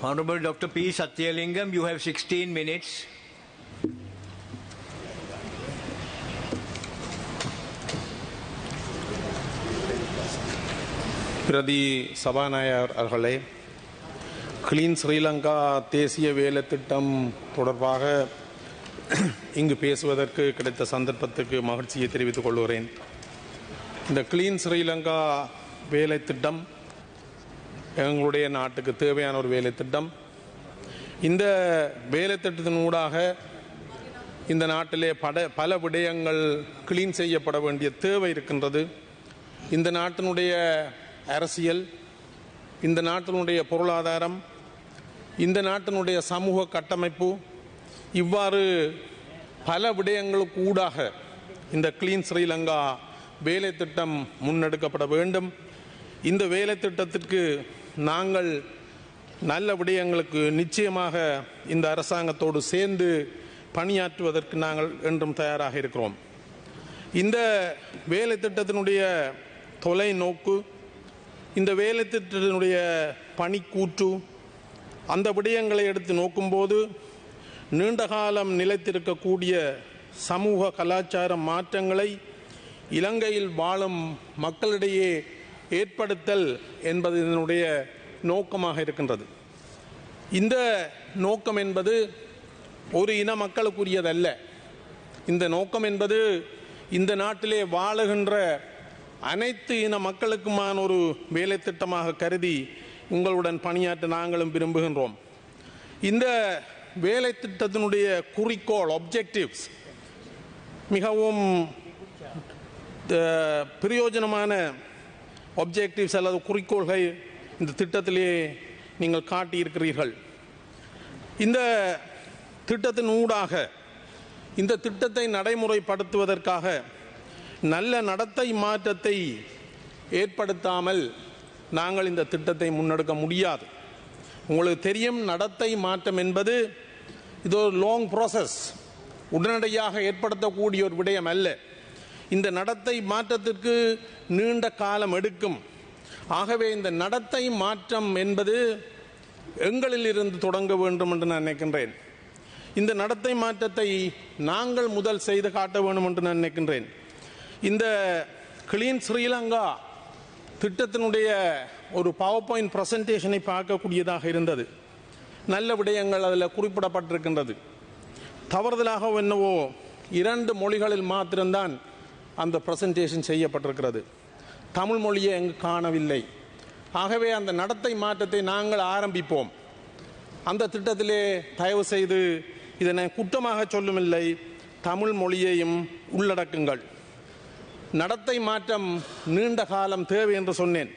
Honorable Dr. P. Satyalingam, you have 16 minutes. பிரதி சபாநாயகர் அவர்களே கிளீன் ஸ்ரீலங்கா தேசிய வேலை திட்டம் தொடர்பாக இங்கு பேசுவதற்கு கிடைத்த சந்தர்ப்பத்துக்கு மகிழ்ச்சியை தெரிவித்துக் கொள்கிறேன் இந்த கிளீன் ஸ்ரீலங்கா வேலை திட்டம் எங்களுடைய நாட்டுக்கு தேவையான ஒரு வேலை திட்டம். இந்த வேலை திட்டத்தின் ஊடாக இந்த நாட்டிலே பட பல விடயங்கள் கிளீன் செய்யப்பட வேண்டிய தேவை இருக்கின்றது. இந்த நாட்டினுடைய அரசியல் இந்த நாட்டினுடைய பொருளாதாரம் இந்த நாட்டினுடைய சமூக கட்டமைப்பு இவ்வாறு பல விடயங்களுக்கு ஊடாக இந்த கிளீன் ஸ்ரீலங்கா வேலை திட்டம் முன்னெடுக்கப்பட வேண்டும். இந்த வேலை திட்டத்திற்கு நாங்கள் நல்ல விடயங்களுக்கு நிச்சயமாக இந்த அரசாங்கத்தோடு சேர்ந்து பணியாற்றுவதற்கு நாங்கள் என்றும் தயாராக இருக்கிறோம். இந்த வேலை திட்டத்தினுடைய தொலைநோக்கு இந்த வேலை திட்டத்தினுடைய பணிக்கூற்று அந்த விடயங்களை எடுத்து நோக்கும்போது நீண்ட காலம் நிலைத்திருக்கக்கூடிய சமூக கலாச்சார மாற்றங்களை இலங்கையில் வாழும் மக்களிடையே ஏற்படுத்தல் என்பது இதனுடைய நோக்கமாக இருக்கின்றது. இந்த நோக்கம் என்பது ஒரு இன மக்களுக்குரியதல்ல. இந்த நோக்கம் என்பது இந்த நாட்டிலே வாழுகின்ற அனைத்து இன மக்களுக்குமான ஒரு வேலை திட்டமாக கருதி உங்களுடன் பணியாற்ற நாங்களும் விரும்புகின்றோம். இந்த வேலை திட்டத்தினுடைய குறிக்கோள் ஒப்ஜெக்டிவ்ஸ் மிகவும் பிரயோஜனமான ஒப்ஜெக்டிவ்ஸ் அல்லது குறிக்கோள்கள் இந்த திட்டத்திலே நீங்கள் காட்டியிருக்கிறீர்கள். இந்த திட்டத்தின் ஊடாக இந்த திட்டத்தை நடைமுறைப்படுத்துவதற்காக நல்ல நடத்தை மாற்றத்தை ஏற்படுத்தாமல் நாங்கள் இந்த திட்டத்தை முன்னெடுக்க முடியாது. உங்களுக்கு தெரியும் நடத்தை மாற்றம் என்பது இது ஒரு லாங் ப்ராசஸ் உடனடியாக ஏற்படுத்தக்கூடிய ஒரு விடயம் அல்ல. இந்த நடத்தை மாற்றத்திற்கு நீண்ட காலம் எடுக்கும். ஆகவே இந்த நடத்தை மாற்றம் என்பது எங்களில் இருந்து தொடங்க வேண்டும் என்று நான் நினைக்கின்றேன். இந்த நடத்தை மாற்றத்தை நாங்கள் முதல் செய்து காட்ட வேண்டும் என்று நான் நினைக்கின்றேன். இந்த கிளீன் ஸ்ரீலங்கா திட்டத்தினுடைய ஒரு பவர் பாயிண்ட் ப்ரெசன்டேஷனை பார்க்கக்கூடியதாக இருந்தது. நல்ல விடயங்கள் அதில் குறிப்பிடப்பட்டிருக்கின்றது. தவறுதலாக என்னவோ இரண்டு மொழிகளில் மாத்திரம்தான் அந்த ப்ரெசன்டேஷன் செய்யப்பட்டிருக்கிறது. தமிழ் மொழியை எங்கு காணவில்லை. ஆகவே அந்த நடத்தை மாற்றத்தை நாங்கள் ஆரம்பிப்போம். அந்த திட்டத்திலே தயவு செய்து இதனை குற்றமாக சொல்லுமில்லை. தமிழ் மொழியையும் உள்ளடக்குங்கள். நடத்தை மாற்றம் நீண்ட காலம் தேவை என்று சொன்னேன்.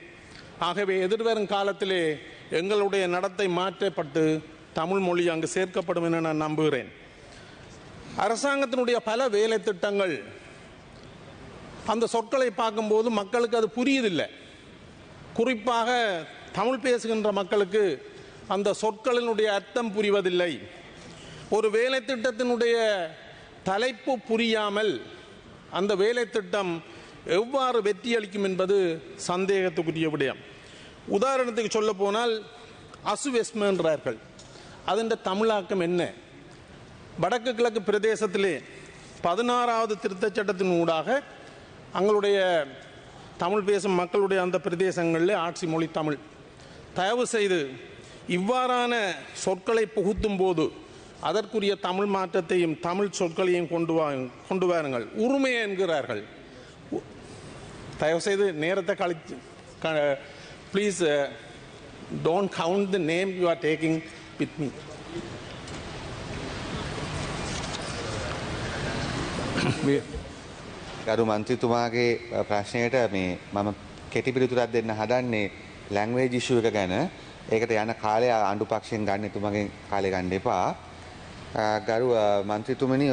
ஆகவே எதிர்வரும் காலத்திலே எங்களுடைய நடத்தை மாற்றப்பட்டு தமிழ் மொழி அங்கு சேர்க்கப்படும் என நான் நம்புகிறேன். அரசாங்கத்தினுடைய பல வேலை திட்டங்கள் அந்த சொற்களை பார்க்கும்போது மக்களுக்கு அது புரியுதில்லை. குறிப்பாக தமிழ் பேசுகின்ற மக்களுக்கு அந்த சொற்களினுடைய அர்த்தம் புரிவதில்லை. ஒரு வேலை திட்டத்தினுடைய தலைப்பு புரியாமல் அந்த வேலை திட்டம் எவ்வாறு வெற்றியளிக்கும் என்பது சந்தேகத்துக்குரிய விடயம். உதாரணத்துக்கு சொல்ல போனால் அசுவெஸ்மன்றார்கள் அதன் தமிழாக்கம் என்ன? வடக்கு கிழக்கு பிரதேசத்திலே பதினாறாவது திருத்தச் சட்டத்தின் ஊடாக அங்களுடைய தமிழ் பேசும் மக்களுடைய அந்த பிரதேசங்களில் ஆட்சி மொழி தமிழ். தயவு செய்து இவ்வாறான சொற்களை புகுத்தும் போது அதற்குரிய தமிழ் மாற்றத்தையும் தமிழ் சொற்களையும் கொண்டு வா கொண்டு வாருங்கள். உரிமை என்கிறார்கள். தயவுசெய்து நேரத்தை கழித்து please don't count the name you are taking with me ගරු මන්ත්‍රතුමාගේ ප්‍රශ්නයට මේ මම කෙටි පිළිතුරක් දෙන්න හදන්නේ ලැංවේජ් ඉෂුව එක ගැන. ඒකට යන කාලය ආණ්ඩු පක්ෂයෙන් ගන්න එතුමගෙන් කාලය ගන්න එපා. අ, ගරු අ, මන්ත්‍රතුමනි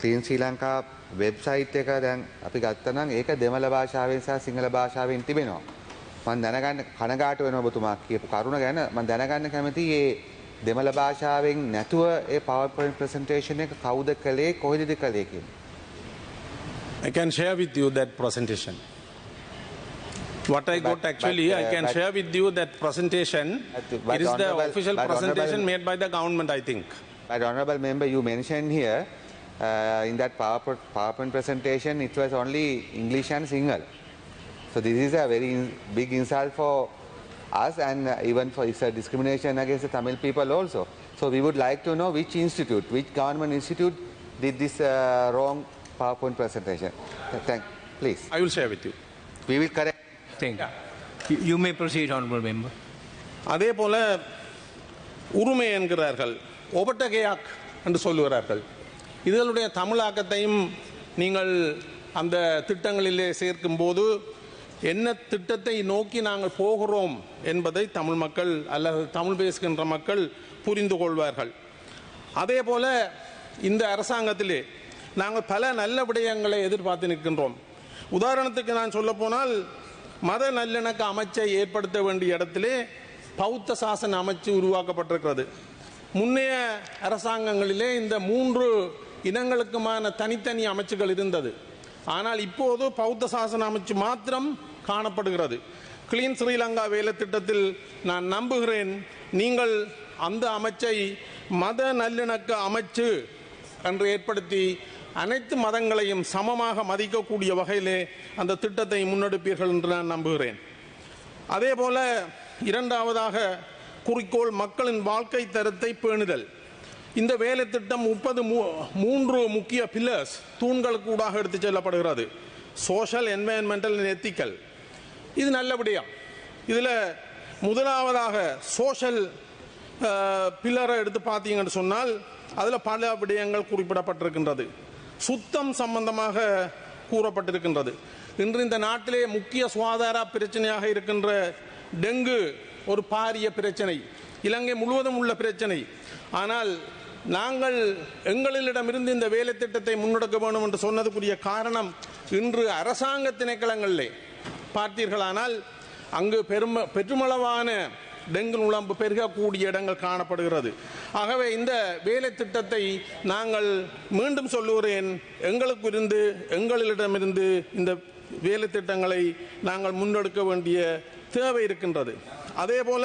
ක්‍රීන් ශ්‍රී ලංකා වෙබ්සයිට් එක දැන් අපි ගත්තනම් ඒක දෙමළ භාෂාවෙන් සහ සිංහල භාෂාවෙන් තිබෙනවා. මන් දැනගන්න කනගාට වෙන ඔබතුමා කියපු කරුණ ගැන. මන් දැනගන්න කැමති ඒ දෙමළ භාෂාවෙන් නැතුව ඒ පවර්පොයින්ට් ප්‍රසන්ටේෂන් එක කවුද කළේ කොහෙදද කළේ කියන I can share with you that presentation. What I got actually, but, I uh, can but- share with you that presentation. But- but It is the official presentation made by the government, I think. But honorable member, you mentioned here uh, in that PowerPoint, PowerPoint presentation, it was only English and single. So this is a very in- big insult for us and uh, even for it's a discrimination against the Tamil people also. So we would like to know which institute, which government institute did this uh, wrong PowerPoint presentation. Thank, please. I will share with you. We will correct. Thank you. You. You may proceed, Honorable Member. அதே போல உரிமை என்கிறார்கள் ஒபட்டகையாக் என்று சொல்லுகிறார்கள் இதனுடைய தமிழாக்கத்தையும் நீங்கள் அந்த திட்டங்களிலே சேர்க்கும் போது என்ன திட்டத்தை நோக்கி நாங்கள் போகிறோம் என்பதை தமிழ் மக்கள் அல்லது தமிழ் பேசுகின்ற மக்கள் புரிந்து கொள்வார்கள் அதே போல இந்த அரசாங்கத்திலே நாங்கள் பல நல்ல விடயங்களை எதிர்பார்த்து நிற்கின்றோம். உதாரணத்துக்கு நான் சொல்ல போனால் மத நல்லிணக்க அமைச்சை ஏற்படுத்த வேண்டிய இடத்திலே பௌத்த சாசன அமைச்சு உருவாக்கப்பட்டிருக்கிறது. முன்னைய அரசாங்கங்களிலே இந்த மூன்று இனங்களுக்குமான தனித்தனி அமைச்சுகள் இருந்தது. ஆனால் இப்போது பௌத்த சாசன அமைச்சு மாத்திரம் காணப்படுகிறது. கிளீன் ஸ்ரீலங்கா வேலை திட்டத்தில் நான் நம்புகிறேன் நீங்கள் அந்த அமைச்சை மத நல்லிணக்க அமைச்சு என்று ஏற்படுத்தி அனைத்து மதங்களையும் சமமாக மதிக்கக்கூடிய வகையிலே அந்த திட்டத்தை முன்னெடுப்பீர்கள் என்று நான் நம்புகிறேன். அதே போல இரண்டாவதாக குறிக்கோள் மக்களின் வாழ்க்கை தரத்தை பேணுதல். இந்த வேலை திட்டம் முப்பது மூன்று முக்கிய பில்லர்ஸ் தூண்களுக்கு கூடாக எடுத்துச் செல்லப்படுகிறது. சோஷியல் என்வயன்மெண்டல் எத்திக்கல் இது நல்லபடியா? இதில் முதலாவதாக சோஷியல் பில்லரை எடுத்து பார்த்தீங்கன்னு சொன்னால் அதில் பல விடயங்கள் குறிப்பிடப்பட்டிருக்கின்றது. சுத்தம் சம்பந்தமாக கூறப்பட்டிருக்கின்றது. இன்று இந்த நாட்டிலே முக்கிய சுகாதார பிரச்சனையாக இருக்கின்ற டெங்கு ஒரு பாரிய பிரச்சனை இலங்கை முழுவதும் உள்ள பிரச்சனை. ஆனால் நாங்கள் எங்களிடமிருந்து இந்த வேலை திட்டத்தை முன்னெடுக்க வேண்டும் என்று சொன்னதுக்குரிய காரணம் இன்று அரசாங்க திணைக்களங்களிலே. பார்த்தீர்களானால் அங்கு பெரும பெருமளவான டெங்கு நுழம்பு பெருகக்கூடிய இடங்கள் காணப்படுகிறது. ஆகவே இந்த வேலை திட்டத்தை நாங்கள் மீண்டும் சொல்லுகிறேன். எங்களுக்கு இருந்து எங்களிடமிருந்து இந்த வேலை திட்டங்களை நாங்கள் முன்னெடுக்க வேண்டிய தேவை இருக்கின்றது. அதே போல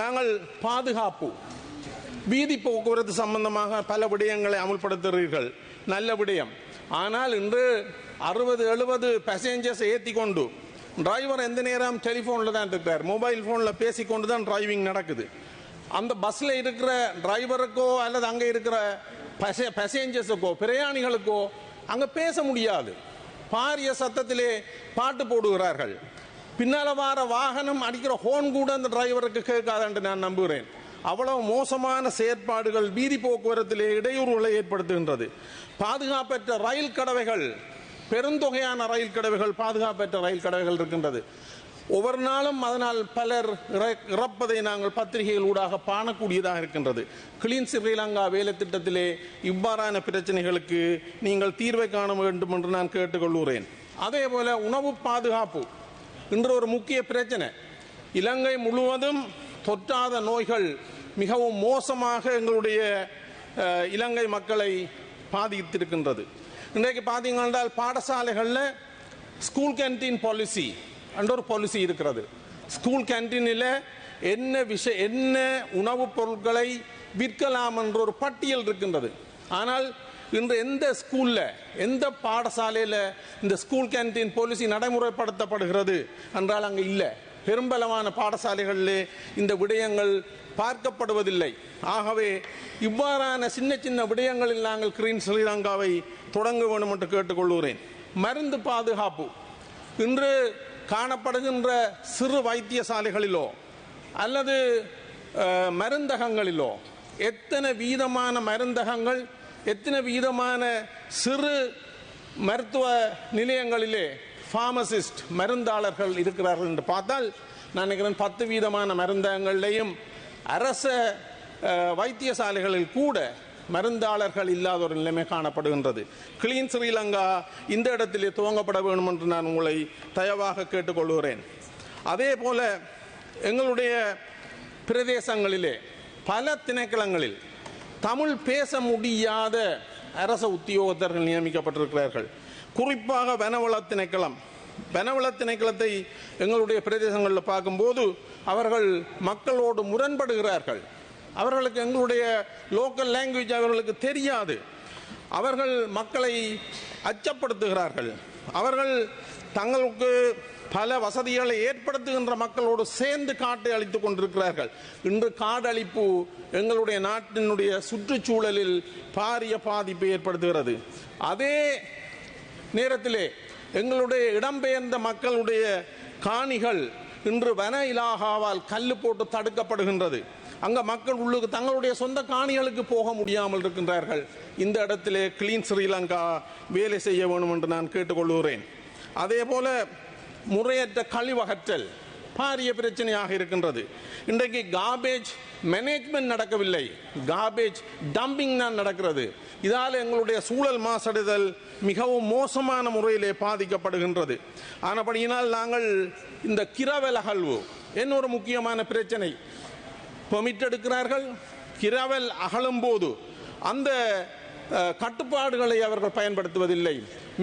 நாங்கள் பாதுகாப்பு வீதி போக்குவரத்து சம்பந்தமாக பல விடயங்களை அமுல்படுத்துகிறீர்கள். நல்ல விடயம். ஆனால் இன்று அறுபது எழுபது பேசஞ்சர்ஸ் ஏற்றி கொண்டு டிரைவர் எந்த நேரம் டெலிஃபோனில் தான் இருக்கிறார் மொபைல் ஃபோனில் பேசிக்கொண்டு தான் டிரைவிங் நடக்குது. அந்த பஸ்ஸில் இருக்கிற டிரைவருக்கோ அல்லது அங்கே இருக்கிற பசே பேசஞ்சர்ஸுக்கோ பிரயாணிகளுக்கோ அங்கே பேச முடியாது. பாரிய சத்தத்திலே பாட்டு போடுகிறார்கள். பின்னால வார வாகனம் அடிக்கிற ஹோன் கூட அந்த டிரைவருக்கு கேட்காதன்று நான் நம்புகிறேன் அவ்வளவு மோசமான செயற்பாடுகள் வீதி போக்குவரத்திலே இடையூறுகளை ஏற்படுத்துகின்றது. பாதுகாப்பற்ற ரயில் கடவைகள் பெருந்தொகையான ரயில் கடவைகள் பாதுகாப்பற்ற ரயில் கடவைகள் இருக்கின்றது. ஒவ்வொரு நாளும் அதனால் பலர் இறப்பதை நாங்கள் பத்திரிகைகள் ஊடாக பாணக்கூடியதாக இருக்கின்றது. கிளீன் ஸ்ரீலங்கா வேலை திட்டத்திலே இவ்வாறான பிரச்சனைகளுக்கு நீங்கள் தீர்வை காண வேண்டும் என்று நான் கேட்டுக்கொள்கிறேன். அதே போல உணவு பாதுகாப்பு இன்று ஒரு முக்கிய பிரச்சனை. இலங்கை முழுவதும் தொற்றாத நோய்கள் மிகவும் மோசமாக எங்களுடைய இலங்கை மக்களை பாதித்திருக்கின்றது. இன்றைக்கு பார்த்தீங்கன்னா பாடசாலைகளில் ஸ்கூல் கேன்டீன் பாலிசி என்ற ஒரு பாலிசி இருக்கிறது. ஸ்கூல் கேன்டீனில் என்ன விஷ என்ன உணவுப் பொருட்களை விற்கலாம் என்ற ஒரு பட்டியல் இருக்கின்றது. ஆனால் இன்று எந்த ஸ்கூலில் எந்த பாடசாலையில் இந்த ஸ்கூல் கேன்டீன் பாலிசி நடைமுறைப்படுத்தப்படுகிறது என்றால் அங்கே இல்லை. பெரும்பலமான பாடசாலைகளிலே இந்த விடயங்கள் பார்க்கப்படுவதில்லை. ஆகவே இவ்வாறான சின்ன சின்ன விடயங்களில் நாங்கள் கிரீன் ஸ்ரீலங்காவை தொடங்க வேண்டும் என்று கேட்டுக்கொள்கிறேன் மருந்து பாதுகாப்பு. இன்று காணப்படுகின்ற சிறு வைத்தியசாலைகளிலோ அல்லது மருந்தகங்களிலோ எத்தனை வீதமான மருந்தகங்கள் எத்தனை வீதமான சிறு மருத்துவ நிலையங்களிலே ஃபார்மசிஸ்ட் மருந்தாளர்கள் இருக்கிறார்கள் என்று பார்த்தால் நான் நினைக்கிறேன் பத்து வீதமான மருந்தகங்கள்லேயும் அரச வைத்தியசாலைகளில் கூட மருந்தாளர்கள் இல்லாத ஒரு நிலைமை காணப்படுகின்றது. கிளீன் ஸ்ரீலங்கா இந்த இடத்திலே துவங்கப்பட வேண்டும் என்று நான் உங்களை தயவாக கேட்டுக்கொள்கிறேன். அதே போல எங்களுடைய பிரதேசங்களிலே பல திணைக்களங்களில் தமிழ் பேச முடியாத அரச உத்தியோகத்தர்கள் நியமிக்கப்பட்டிருக்கிறார்கள். குறிப்பாக வனவள திணைக்களம். வனவள திணைக்களத்தை எங்களுடைய பிரதேசங்களில் பார்க்கும்போது அவர்கள் மக்களோடு முரண்படுகிறார்கள். அவர்களுக்கு எங்களுடைய லோக்கல் லாங்குவேஜ் அவர்களுக்கு தெரியாது. அவர்கள் மக்களை அச்சப்படுத்துகிறார்கள். அவர்கள் தங்களுக்கு பல வசதிகளை ஏற்படுத்துகின்ற மக்களோடு சேர்ந்து காட்டை அழித்துக் கொண்டிருக்கிறார்கள். இன்று காடழிப்பு எங்களுடைய நாட்டினுடைய சுற்றுச்சூழலில் பாரிய பாதிப்பை ஏற்படுத்துகிறது. அதே நேரத்திலே எங்களுடைய இடம்பெயர்ந்த மக்களுடைய காணிகள் இன்று வன இலாகாவால் கல் போட்டு தடுக்கப்படுகின்றது. அங்க மக்கள் உள்ளுக்கு தங்களுடைய சொந்த காணிகளுக்கு போக முடியாமல் இருக்கின்றார்கள். இந்த இடத்திலே கிளீன் ஸ்ரீலங்கா வேலை செய்ய வேண்டும் என்று நான் கேட்டுக்கொள்கிறேன். அதே போல முறையற்ற கழிவகற்றல் பாரிய பிரச்சனையாக இருக்கின்றது. இன்றைக்கு காபேஜ் மேனேஜ்மெண்ட் நடக்கவில்லை. காபேஜ் டம்பிங் தான் நடக்கிறது. இதால் எங்களுடைய சூழல் மாசடைதல் மிகவும் மோசமான முறையிலே பாதிக்கப்படுகின்றது. ஆனபடியினால் நாங்கள் இந்த கிரவல் அகழ்வு என்ன ஒரு முக்கியமான பிரச்சனை? பெர்மிட் எடுக்கிறார்கள். கிரவல் அகலும் போது அந்த கட்டுப்பாடுகளை அவர்கள் பயன்படுத்துவதில்லை.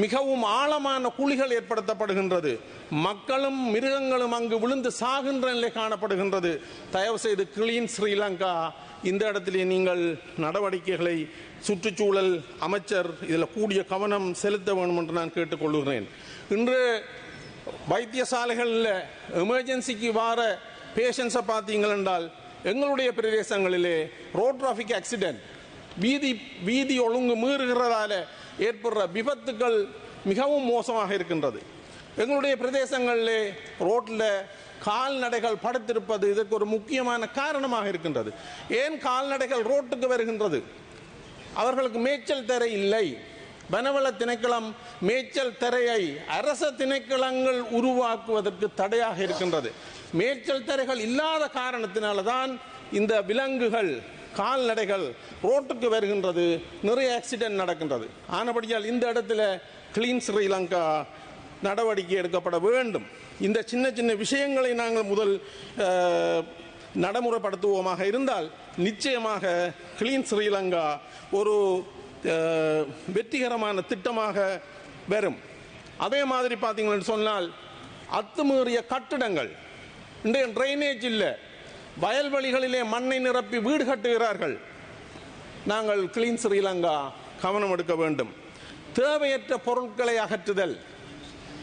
மிகவும் ஆழமான குழிகள் ஏற்படுத்தப்படுகின்றது. மக்களும் மிருகங்களும் அங்கு விழுந்து சாகின்ற நிலை காணப்படுகின்றது. தயவு செய்து கிளீன் ஸ்ரீலங்கா. இந்த இடத்திலே நீங்கள் நடவடிக்கைகளை சுற்றுச்சூழல் அமைச்சர் இதில் கூடிய கவனம் செலுத்த வேண்டும் என்று நான் கேட்டுக்கொள்கிறேன். இன்று வைத்தியசாலைகளில் எமர்ஜென்சிக்கு வார பேஷண்ட்ஸை பார்த்தீங்கள் என்றால் எங்களுடைய பிரதேசங்களிலே ரோட் டிராஃபிக் ஆக்சிடென்ட் வீதி வீதி ஒழுங்கு மீறுகிறதால ஏற்படுற விபத்துக்கள் மிகவும் மோசமாக இருக்கின்றது. எங்களுடைய பிரதேசங்களிலே ரோட்டில் கால்நடைகள் படுத்திருப்பது இதற்கு ஒரு முக்கியமான காரணமாக இருக்கின்றது. ஏன் கால்நடைகள் ரோட்டுக்கு வருகின்றது? அவர்களுக்கு மேய்ச்சல் தரை இல்லை. வனவள திணைக்களம் மேய்ச்சல் தரையை அரச திணைக்களங்கள் உருவாக்குவதற்கு தடையாக இருக்கின்றது. மேய்ச்சல் தரைகள் இல்லாத காரணத்தினால தான் இந்த விலங்குகள் கால்நடைகள் ரோட்டுக்கு வருகின்றது நிறைய ஆக்சிடென்ட் நடக்கின்றது. ஆனபடியால் இந்த இடத்துல கிளீன் ஸ்ரீலங்கா நடவடிக்கை எடுக்கப்பட வேண்டும். இந்த சின்ன சின்ன விஷயங்களை நாங்கள் முதல் நடைமுறைப்படுத்துவோமாக இருந்தால் நிச்சயமாக கிளீன் ஸ்ரீலங்கா ஒரு வெற்றிகரமான திட்டமாக வரும். அதே மாதிரி பார்த்தீங்கன்னு சொன்னால் அத்துமீறிய கட்டிடங்கள் இன்றைய ட்ரைனேஜ் இல்லை. வயல்வெளிகளிலே மண்ணை நிரப்பி வீடு கட்டுகிறார்கள். நாங்கள் கிளீன் ஸ்ரீலங்கா கவனம் எடுக்க வேண்டும். தேவையற்ற பொருட்களை அகற்றுதல்.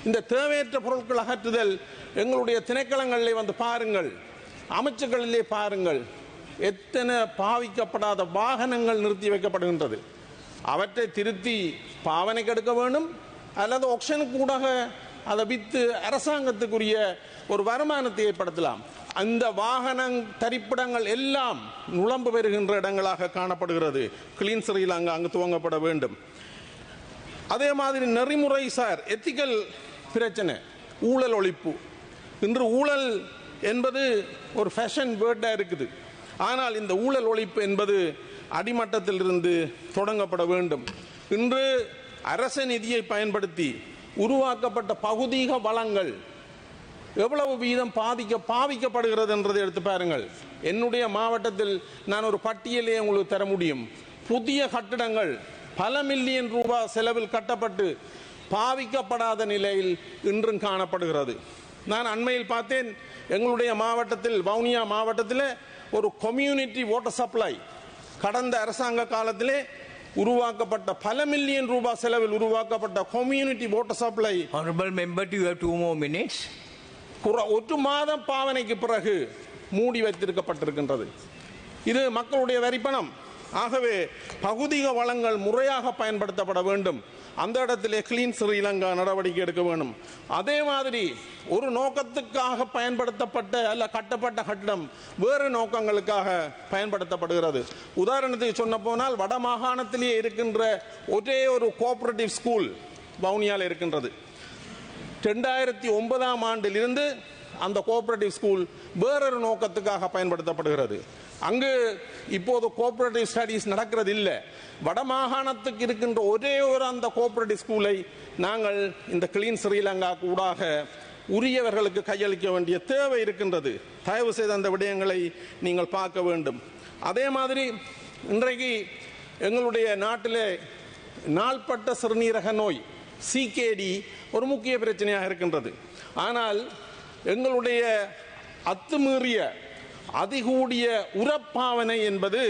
இந்த தேவையற்ற பொருட்கள் அகற்றுதல் எங்களுடைய திணைக்களங்களிலே வந்து பாருங்கள். அமைச்சுகளிலே பாருங்கள். எத்தனை பாவிக்கப்படாத வாகனங்கள் நிறுத்தி வைக்கப்படுகின்றது. அவற்றை திருத்தி பாவனைக்கு எடுக்க வேண்டும். அல்லது ஒக்ஷனுக்கு கூடாக அதை விற்று அரசாங்கத்துக்குரிய ஒரு வருமானத்தை ஏற்படுத்தலாம். அந்த வாகன தரிப்பிடங்கள் எல்லாம் நுழம்பு பெறுகின்ற இடங்களாக காணப்படுகிறது. கிளீன் சிறையில் ஸ்ரீலங்கா அங்கு துவங்கப்பட வேண்டும். அதே மாதிரி நெறிமுறை சார் எத்திக்கல் பிரச்சனை ஊழல் ஒழிப்பு. இன்று ஊழல் என்பது ஒரு ஃபேஷன் வேர்டாக இருக்குது. ஆனால் இந்த ஊழல் ஒழிப்பு என்பது அடிமட்டத்திலிருந்து தொடங்கப்பட வேண்டும். இன்று அரச நிதியை பயன்படுத்தி உருவாக்கப்பட்ட பகுதீக வளங்கள். எவ்வளவு வீதம் பாதிக்க பாவிக்கப்படுகிறது என்றதை எடுத்து பாருங்கள். என்னுடைய மாவட்டத்தில் நான் ஒரு பட்டியலே உங்களுக்கு தர முடியும். புதிய கட்டிடங்கள் பல மில்லியன் ரூபாய் செலவில் கட்டப்பட்டு பாவிக்கப்படாத நிலையில் இன்றும் காணப்படுகிறது. நான் அண்மையில் பார்த்தேன் எங்களுடைய மாவட்டத்தில் வவுனியா மாவட்டத்தில் ஒரு கம்யூனிட்டி வாட்டர் சப்ளை கடந்த அரசாங்க காலத்திலே உருவாக்கப்பட்ட பல மில்லியன் ரூபாய் செலவில் உருவாக்கப்பட்ட community water supply Honorable member, you have two more minutes. குற- ஒரு மாதம் பாவனைக்கு பிறகு மூடி வைத்திருக்கப்பட்டிருக்கின்றது. இது மக்களுடைய வரிப்பணம். ஆகவே பகுதிக வளங்கள் முறையாக பயன்படுத்தப்பட வேண்டும். அந்த இடத்திலே கிளீன் ஸ்ரீலங்கா நடவடிக்கை எடுக்க வேண்டும். அதே மாதிரி ஒரு நோக்கத்துக்காக பயன்படுத்தப்பட்ட அல்ல கட்டப்பட்ட கட்டிடம் வேறு நோக்கங்களுக்காக பயன்படுத்தப்படுகிறது. உதாரணத்துக்கு சொன்ன போனால் வட மாகாணத்திலே இருக்கின்ற ஒரே ஒரு கோஆபரேட்டிவ் ஸ்கூல் வவுனியால் இருக்கின்றது. ரெண்டாயிரத்தி ஒன்பதாம் ஆண்டிலிருந்து அந்த கோஆபரேட்டிவ் ஸ்கூல் வேறொரு நோக்கத்துக்காக பயன்படுத்தப்படுகிறது. அங்கு இப்போது கோஆபரேட்டிவ் ஸ்டடீஸ் நடக்கிறது இல்லை வடமாகாணத்துக்கு இருக்கின்ற ஒரே ஒரு அந்த கோஆபரேட்டிவ் ஸ்கூலை நாங்கள் இந்த கிளீன் ஸ்ரீலங்கா கூடாக உரியவர்களுக்கு கையளிக்க வேண்டிய தேவை இருக்கின்றது. தயவு செய்து அந்த விடயங்களை நீங்கள் பார்க்க வேண்டும். அதே மாதிரி இன்றைக்கு எங்களுடைய நாட்டிலே நாள்பட்ட சிறுநீரக நோய் சிகேடி ஒரு முக்கிய பிரச்சனையாக இருக்கின்றது. ஆனால் எங்களுடைய அத்துமீறிய அதிகூடிய உரப்பாவனை என்பது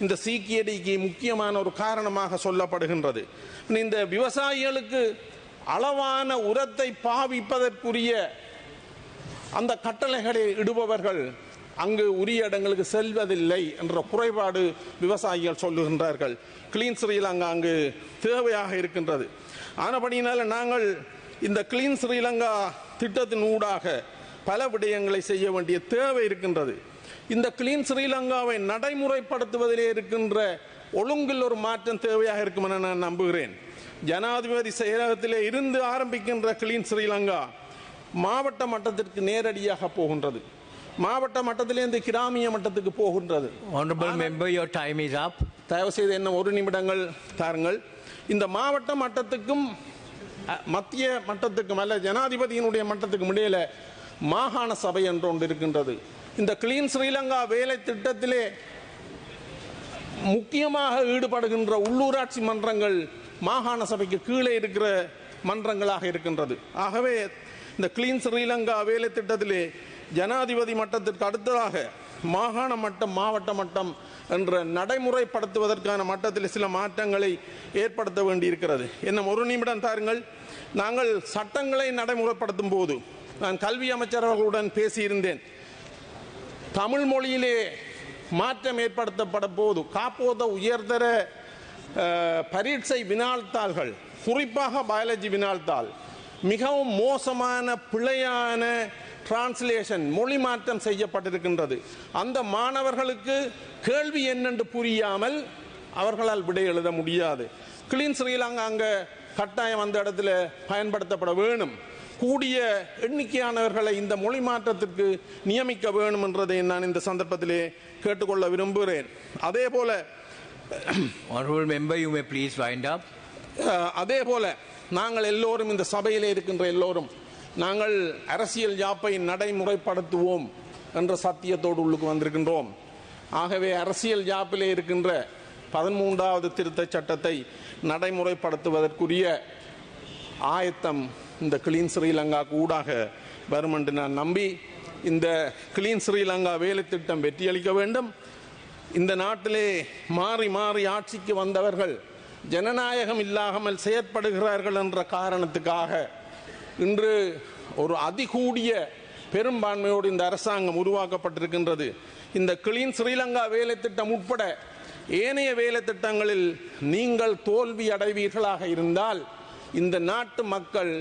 இந்த சீக்கியடிக்கு முக்கியமான ஒரு காரணமாக சொல்லப்படுகின்றது. இந்த விவசாயிகளுக்கு அளவான உரத்தை பாவிப்பதற்குரிய அந்த கட்டளைகளை இடுபவர்கள் அங்கு உரிய இடங்களுக்கு செல்வதில்லை என்ற குறைபாடு விவசாயிகள் சொல்லுகின்றார்கள். கிளீன் ஸ்ரீலங்கா அங்கு தேவையாக இருக்கின்றது. ஆனபடியினால் நாங்கள் இந்த கிளீன் ஸ்ரீலங்கா திட்டத்தின் ஊடாக பல விடயங்களை செய்ய வேண்டிய தேவை இருக்கின்றது. இந்த கிளீன் ஸ்ரீலங்காவை நடைமுறைப்படுத்துவதிலே இருக்கின்ற ஒழுங்கில் ஒரு மாற்றம் தேவையாக இருக்கும் என நான் நம்புகிறேன். ஜனாதிபதி செயலகத்திலே இருந்து ஆரம்பிக்கின்ற கிளீன் ஸ்ரீலங்கா மாவட்ட மட்டத்திற்கு நேரடியாக போகின்றது. மாவட்ட மட்டத்திலிருந்து கிராமிய மட்டத்துக்கு போகின்றது. Honorable member, your time is up. தயவு செய்து என்ன ஒரு நிமிடங்கள் தாருங்கள். இந்த மாவட்ட மட்டத்துக்கும் மத்திய மட்டத்துக்கும் அல்ல ஜனாதிபதியினுடைய மட்டத்துக்கும் இடையில மாகாண சபை என்று ஒன்று இருக்கின்றது. இந்த கிளீன் ஸ்ரீலங்கா வேலை திட்டத்திலே முக்கியமாக ஈடுபடுகின்ற உள்ளூராட்சி மன்றங்கள் மாகாண சபைக்கு கீழே இருக்கிற மன்றங்களாக இருக்கின்றது. ஆகவே இந்த கிளீன் ஸ்ரீலங்கா வேலை திட்டத்திலே ஜனாதிபதி மட்டத்திற்கு அடுத்ததாக மாகாண மட்டம் மாவட்ட மட்டம் என்ற நடைமுறைப்படுத்துவதற்கான மட்டத்தில் சில மாற்றங்களை ஏற்படுத்த வேண்டியிருக்கிறது. என்ன ஒரு நிமிடம் தாருங்கள் நாங்கள் சட்டங்களை நடைமுறைப்படுத்தும் போது நான் கல்வி அமைச்சர் அவர்களுடன் பேசியிருந்தேன். தமிழ் மொழியிலே மாற்றம் ஏற்படுத்தப்பட போது காப்போத உயர்தர பரீட்சை வினாழ்த்தாள்கள் குறிப்பாக பயாலஜி வினாழ்த்தால் மிகவும் மோசமான பிழையான டிரான்ஸ்லேஷன் மொழி மாற்றம் செய்யப்பட்டிருக்கின்றது. அந்த மாணவர்களுக்கு கேள்வி என்னென்று புரியாமல் அவர்களால் விடை எழுத முடியாது. கிளீன் ஸ்ரீலங்கா அங்கே கட்டாயம் அந்த இடத்துல பயன்படுத்தப்பட வேணும் கூடிய எண்ணிக்கையானவர்களை இந்த மொழி மாற்றத்திற்கு நியமிக்க வேணும் என்றதை நான் இந்த சந்தர்ப்பத்திலே கேட்டுக்கொள்ள விரும்புகிறேன் அதே போல Honorable member, you may please wind up. அஹ், அதே போல நாங்கள் எல்லோரும் இந்த சபையிலே இருக்கின்ற எல்லோரும் நாங்கள் அரசியல் யாப்பை நடைமுறைப்படுத்துவோம் என்ற சத்தியத்தோடு உள்ளுக்கு வந்திருக்கின்றோம் ஆகவே அரசியல் யாப்பிலே இருக்கின்ற பதிமூன்றாவது திருத்தச் சட்டத்தை நடைமுறைப்படுத்துவதற்குரிய ஆயத்தம் இந்த கிளீன் ஸ்ரீலங்காவுக்கு ஊடாக வரும் என்று நான் நம்பி இந்த கிளீன் ஸ்ரீலங்கா வேலை திட்டம் வெற்றியளிக்க வேண்டும். இந்த நாட்டிலே மாறி மாறி ஆட்சிக்கு வந்தவர்கள் ஜனநாயகம் இல்லாமல் செயற்படுகிறார்கள் என்ற காரணத்துக்காக இன்று ஒரு அதிகூடிய பெரும்பான்மையோடு இந்த அரசாங்கம் உருவாக்கப்பட்டிருக்கின்றது. இந்த கிளீன் ஸ்ரீலங்கா வேலை திட்டம் உட்பட ஏனைய வேலை திட்டங்களில் நீங்கள் தோல்வி அடைவீர்களாக இருந்தால் இந்த நாட்டு மக்கள்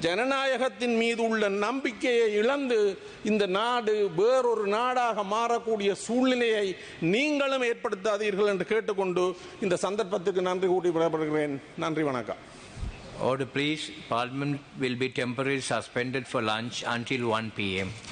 ஜனநாயகத்தின் மீது உள்ள நம்பிக்கையை இழந்து இந்த நாடு வேறொரு நாடாக மாறக்கூடிய சூழ்நிலையை நீங்களும் ஏற்படுத்தாதீர்கள் என்று கேட்டுக்கொண்டு இந்த சந்தர்ப்பத்துக்கு நன்றி கூட்டி விடப்படுகிறேன் நன்றி வணக்கம் Order please. Parliament will be temporarily suspended for lunch until 1 p.m.